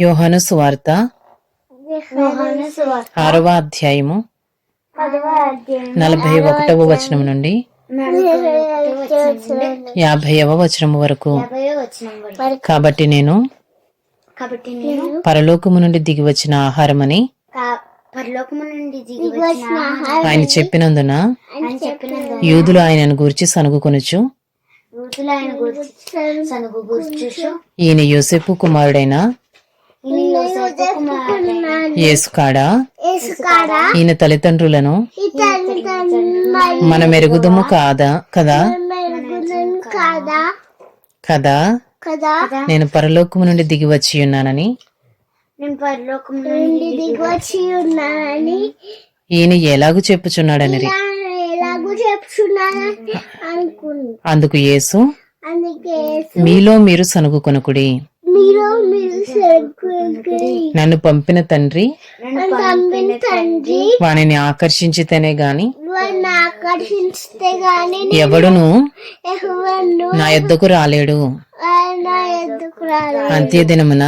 యోహాను సువార్త ఆరవ అధ్యాయము నలభై ఒకటవ వచనం నుండి యాభైవ వచనము వరకు. యాభై వచనం వరకు కాబట్టి నేను కాబట్టి నేను పరలోకము నుండి దిగి వచ్చిన ఆహారమని ఆయన చెప్పినందున యూదులు ఆయనను గూర్చి సనుగుకొనుచు ఈయన యోసేపు కుమారుడైన యేసుకాడ? ఈయన తల్లిదండ్రులను మన మెరుగుదము కాదా? కదా? కాదా? నేను పరలోకము నుండి దిగి వచ్చి ఉన్నానని ఈయన ఎలాగూ అనుకున్నా అందుకు యేసు అందుకే మీలో మీరు సనుగుకొనకుడి నన్ను పంపిన తండ్రి వానిని ఆకర్షించితేనే గాని ఎవడును నా యొద్దకు రాలేడు. అంత్య దినమున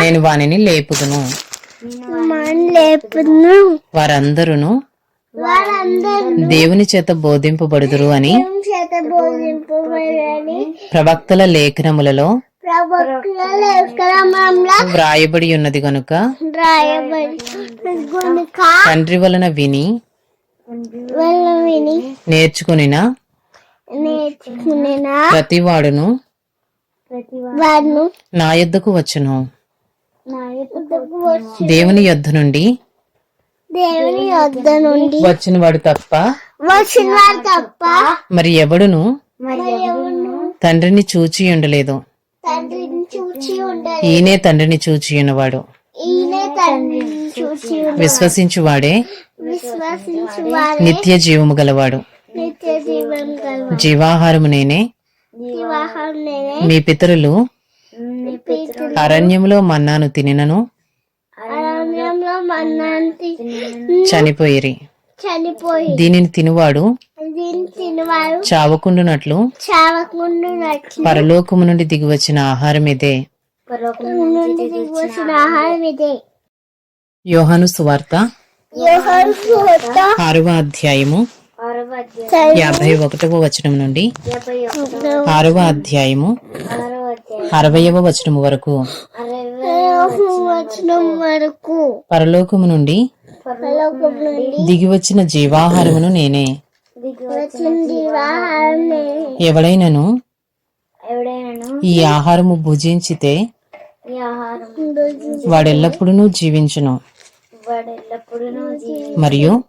నేను వానిని లేపుదును. వారందరూ దేవుని చేత బోధింపబడుదురు అని ప్రవక్తల లేఖనములలో వ్రాయబడి ఉన్నది గనుక తండ్రి వలన విని నేర్చుకునిన నేర్చుకున్న ప్రతివాడును వారిను నా యొద్దకు వచ్చును. దేవుని యొద్ద నుండి దేవుని యొద్ద నుండి వచ్చిన వాడు తప్ప వచ్చిన వారు తప్ప మరి ఎవడును? తండ్రిని చూచి ఉండలేదు. ఈయనే తండ్రిని చూచి ఉన్నవాడు. విశ్వసించువాడే. నిత్య జీవము గలవాడు. జీవాహారము నేనే. మీ పితరులు అరణ్యములో మన్నాను తినినను. చనిపోయిరి. చనిపోయి దీనిని తినువాడు చావకుండునట్లు చావకుండా పరలోకము నుండి దిగివచ్చిన ఆహారం ఇదే. నుండి దిగి వచ్చిన ఆహారం ఇదే. యోహాను సువార్త ఆరవ అధ్యాయము యాభై ఒకటవ వచనం నుండి ఆరవ అధ్యాయము అరవయవ వచనము వరకు వరకు. పరలోకము నుండి పరలోకం నుండి దిగివచ్చిన జీవాహారమును నేనే. దిగి. ఎవడైనను? ఎవడైనాను? ఈ ఆహారము భుజించితే వాడెల్లప్పుడూ జీవించును. మరియు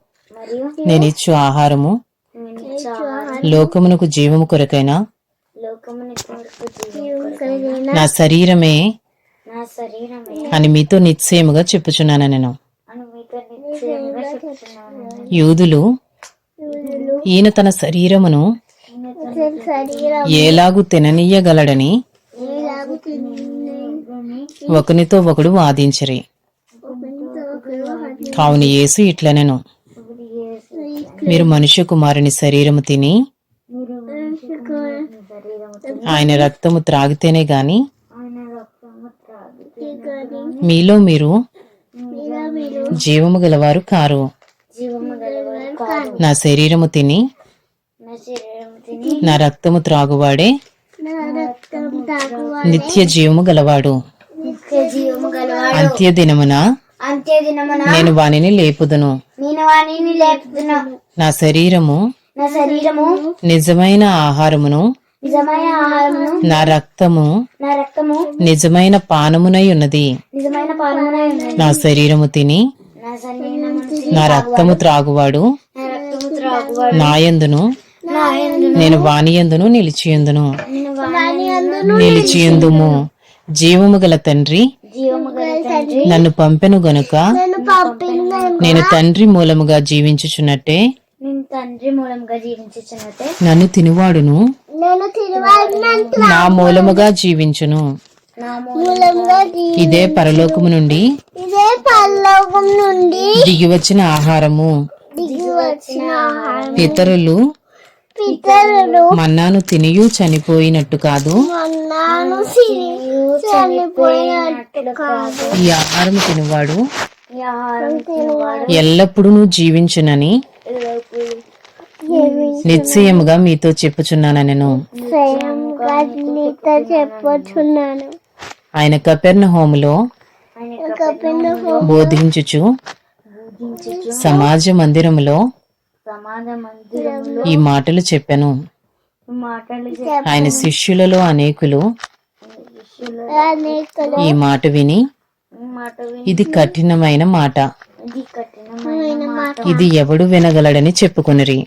నేనిచ్చు ఆహారము నేను ఇచ్చే ఆహారం లోకమునకు జీవము కొరకైన నా శరీరమే అని మీతో నిశ్చయముగా చెప్పుచున్నాను నేను. యూదులు ఈయన తన శరీరమును శరీరం ఏలాగు తిననీయగలడని ఒకనితో ఒకడు వాదించరి. కావున యేసు ఇట్లనెను. మీరు మనుష్య కుమారుని శరీరము తిని ఆయన రక్తము త్రాగితేనే గాని మీలో మీరు జీవము గలవారు కారు. నా శరీరము తిని నా రక్తము త్రాగువాడే నిత్య జీవము గలవాడు. అంత్య దినమున నేను లేపుదును. వాణిని లేపుతున్నా నా శరీరము నా శరీరము నిజమైన ఆహారమును నిజమైన ఆహారమును నా రక్తము నా రక్తము నిజమైన పానమునై ఉన్నది. నిజమైన పాలమునై ఉన్నది. నా శరీరము తిని నా శరీరము నా రక్తము త్రాగువాడు. నా రక్తము త్రాగువాడు. నాయందును నేను వానియందును నిలిచియందును. నిలిచియందుము. జీవము గల తండ్రి నన్ను పంపెను గనుక నేను తండ్రి మూలముగా జీవించుచున్నట్టే నన్ను తినువాడును. నా మూలముగా జీవించును. ఇదే పరలోకము నుండి ఇదే పరలోకం నుండి దిగి వచ్చిన ఆహారము. ఇతరులు పితరులు మన్నాను తినియు చనిపోయినట్టు కాదు. ఈ ఆహారం తినవాడు ఎల్లప్పుడూ జీవించునని నిశ్చయముగా మీతో నీతో చెప్పొచ్చున్నాను ఆయన కపెర్ణ హోములో బోధించుచు సమాజ మందిరములో ఈ మాటలు చెప్పెను. మాటలు ఆయన శిష్యులలో అనేకులు ఈ మాట విని మాట ఇది కఠినమైన మాట. ఇది ఎవడు వినగలడని చెప్పుకొనిరి.